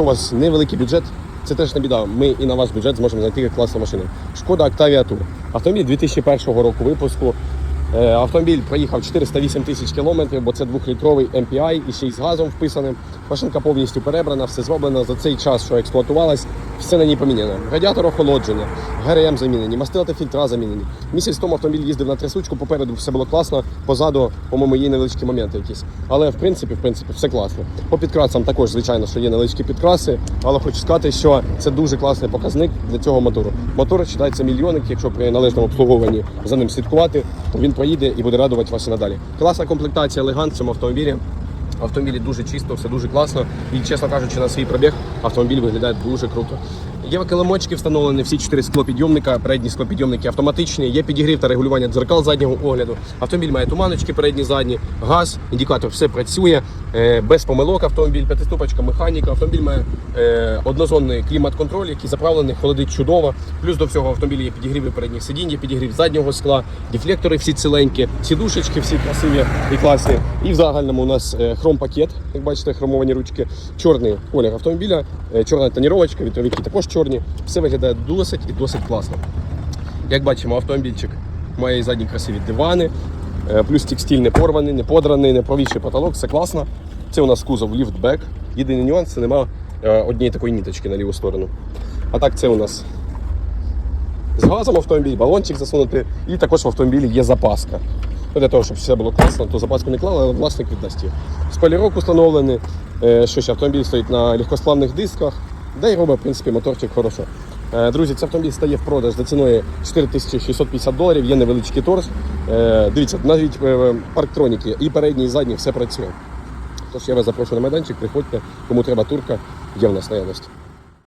якщо у вас невеликий бюджет, це теж не біда. Ми і на ваш бюджет зможемо знайти класну машину. Шкода Octavia Tour. Автомобіль 2001 року випуску. Е, Автомобіль проїхав 408 тисяч кілометрів, бо це двохлітровий MPI і ще й з газом вписаним. Машинка повністю перебрана, все зроблено за цей час, що експлуатувалась, все на ній поміняно. Радіатор охолодження, ГРМ замінені, мастила та фільтра замінені. Місяць тому автомобіль їздив на трясучку, попереду все було класно, позаду, по-моєму, є невеличкі моменти якісь. Але в принципі, в принципі, все класно. По підкрасам також, звичайно, що є невеличкі підкраси, але хочу сказати, що це дуже класний показник для цього мотору. Мотор вважається мільйонник, якщо при належному обслуговуванні за ним слідкувати, то він поїде і буде радувати вас і надалі. Класна комплектація елегант в цьому автомобілі. В автомобілі дуже чисто, все дуже класно. І, чесно кажучи, на свій пробіг автомобіль виглядає дуже круто. Є килимочки встановлені, всі чотири склопідйомника, передні склопідйомники автоматичні, є підігрів та регулювання дзеркал заднього огляду. Автомобіль має туманочки передні, задні, газ, індикатор, все працює, е, без помилок автомобіль, п'ятиступочка, механіка. Автомобіль має е, однозонний клімат-контроль, який заправлений, холодить чудово. Плюс до всього автомобіля є підігріви передніх сидінь, є підігрів заднього скла, дефлектори всі ціленькі, сідушечки всі красиві і класні. І в загальному у нас е, хром-пакет, як бачите, хромовані ручки, чорний колір автомобіля, чорна тоніровочка, вітровики також чорні. Все виглядає досить і досить класно. Як бачимо, автомобільчик має задні красиві дивани, е, плюс текстиль не порваний, не подраний, не провісший потолок, все класно. Це у нас кузов ліфтбек. Єдиний нюанс це немає однієї такої ніточки на ліву сторону. А так це у нас з газом автомобіль, балончик засунути, і також в автомобілі є запаска. Ну, Для того, щоб все було класно, то запаску не клали, але власник віддасть її. Спойлерок установлений, е, що ще автомобіль стоїть на легкосплавних дисках, де й робить, в принципі, моторчик хорошо. Е, Друзі, цей автомобіль стає в продаж за ціною 4650 доларів, є невеличкий торг. Е, Дивіться, навіть е, парктроніки і передні, і задні все працює. Тож я вас запрошую на майданчик, приходьте, кому треба турка, є в нас наявність.